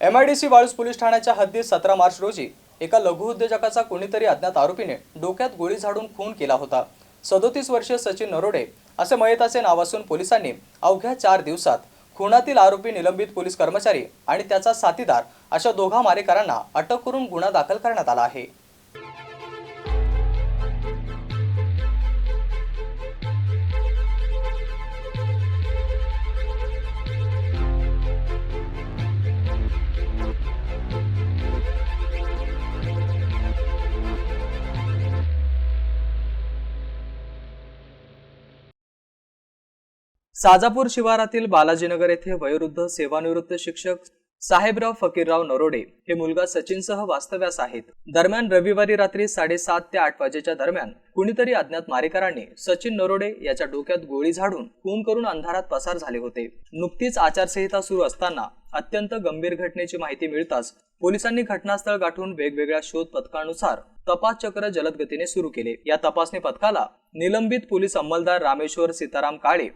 M I D C Waluj police ठाण्याच्या हद्दीत सतरा मार्च रोजी एका लघुउद्योजकाचा कुणीतरी कोणीतरी अज्ञात आरोपीने डोक्यात गोळी झाडून खून केला होता. सदोतीस वर्षीय सचिन नरोडे असे मयताचे नाव असून पोलिसांनी अवघ्या चार दिवसात खुनातील आरोपी निलंबित पोलीस कर्मचारी आणि त्याचा साथीदार अशा दोघा मारेकरांना अटक करून गुन्हा दाखल करण्यात आला आहे. साजापूर शिवारातील बालाजीनगर येथे वयोवृद्ध सेवानिवृत्त शिक्षक साहेबराव फकीरराव नरोडे हे मुलगा सचिनसह वास्तव्यास आहेत. दरम्यान रविवारी रात्री साडेसात ते आठ वाजेच्या दरम्यान कुणीतरी अज्ञात मारेकरांनी सचिन नरोडे याच्या डोक्यात गोळी झाडून खून करून अंधारात पसार झाले होते. नुकतीच आचारसंहिता सुरू असताना अत्यंत गंभीर घटनेची माहिती मिळताच पोलिसांनी घटनास्थळ गाठून वेगवेगळ्या शोध पथकानुसार तपास चक्र जलद गतीने सुरू केले. या तपासणी पथकाला निलंबित पोलीस अंमलदार रामेश्वर सीताराम काळे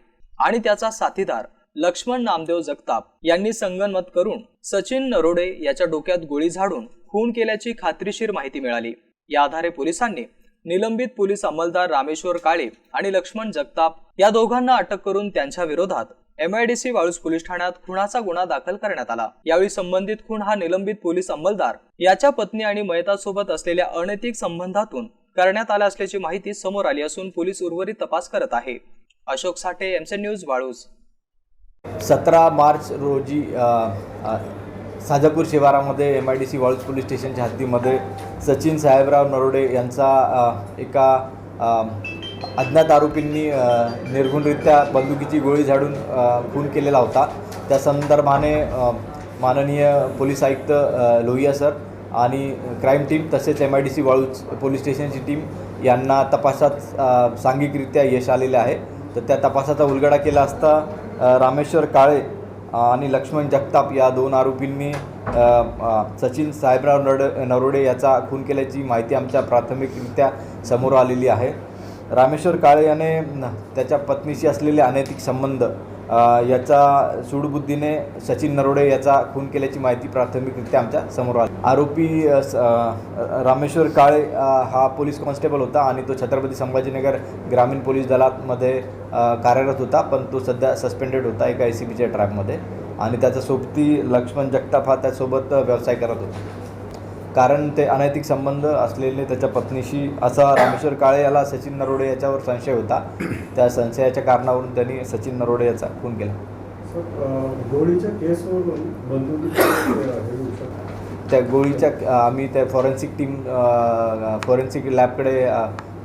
आणि त्याचा साथीदार लक्ष्मण नामदेव जगताप यांनी संगनमत करून सचिन नरोडे याच्या डोक्यात गोळी झाडून खून केल्याची खात्रीशीर माहिती मिळाली. या आधारे पोलिसांनी निलंबित पोलीस अंमलदार रामेश्वर काळे आणि लक्ष्मण जगताप या दोघांना अटक करून त्यांच्या विरोधात एमआयडीसी वाळूस पोलीस ठाण्यात खुनाचा गुन्हा दाखल करण्यात आला. यावेळी संबंधित खून हा निलंबित पोलीस अंमलदार याच्या पत्नी आणि मयतासोबत असलेल्या अनैतिक संबंधातून करण्यात आला असल्याची माहिती समोर आली असून पोलीस उर्वरित तपास करत आहे. Ashok Sathe MC news Waluj. सतरा मार्च रोजी Sajapur शिवारामध्ये M I D C Waluj police स्टेशनच्या हद्दीमध्ये सचिन साहेबराव नरोडे यांचा एका अज्ञात आरोपींनी निर्गुणरित्या निर्घुणरित्या बंदुकीची गोळी झाडून खून केलेला होता. त्या संदर्भाने माननीय पोलीस आयुक्त लोहिया सर आणि क्राईम टीम तसेच M I D C Waluj police स्टेशनची team यांना तपासात सांघिकरित्या यश आलेले आहे. तर त्या तपासाचा उलगडा केला असता रामेश्वर काळे आणि लक्ष्मण जगताप या दोन आरोपींनी सचिन साहेबराव नड नरोडे याचा खून केल्याची माहिती आमच्या प्राथमिकरित्या समोर आलेली आहे. रामेश्वर काळे याने त्याच्या पत्नीशी असलेले अनैतिक संबंध याचा सूडबुद्धीने सचिन नरोडे याचा खून केल्याची माहिती प्राथमिकरित्या आमच्यासमोर आली. आरोपी स- रामेश्वर काळे हा पोलीस कॉन्स्टेबल होता आणि तो छत्रपती संभाजीनगर ग्रामीण पोलीस दलामध्ये कार्यरत होता पण तो सध्या सस्पेंडेड होता एका ए सी बीच्या ट्रॅकमध्ये आणि त्याचा सोबती लक्ष्मण जगताप हा त्यासोबत व्यवसाय करत होता. कारण ते अनैतिक संबंध असलेले त्याच्या पत्नीशी असा रामेश्वर काळे याला सचिन नरोडे याच्यावर संशय होता. त्या संशयाच्या कारणावरून त्यांनी सचिन नरोडे याचा खून केला. गोळीच्या केसवरून त्या गोळीच्या आम्ही त्या फॉरेन्सिक टीम फॉरेन्सिक लॅबकडे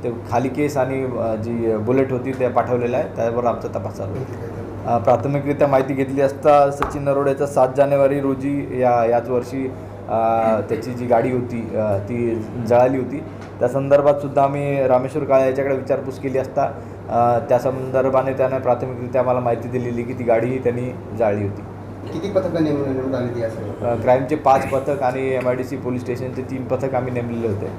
ते खाली केस आणि जी बुलेट होती ते पाठवलेलं आहे त्यावर आमचा तपास चालू प्राथमिकरित्या माहिती घेतली असता सचिन नरोडेचा सात जानेवारी रोजी या याच वर्षी त्याची जी गाडी होती ती जळाली होती. त्या संदर्भात सुद्धा आम्ही रामेश्वर काळे याच्याकडे विचारपूस केली असता त्या संदर्भाने त्याने प्राथमिकरित्या आम्हाला माहिती दिलेली की ती गाडीही त्यांनी जाळली होती. किती पथकं नेमून नेमण्यात आली ती यासाठी अ, क्राईमचे पाच पथक आणि M I D C police स्टेशनचे तीन पथक आम्ही नेमलेले होते.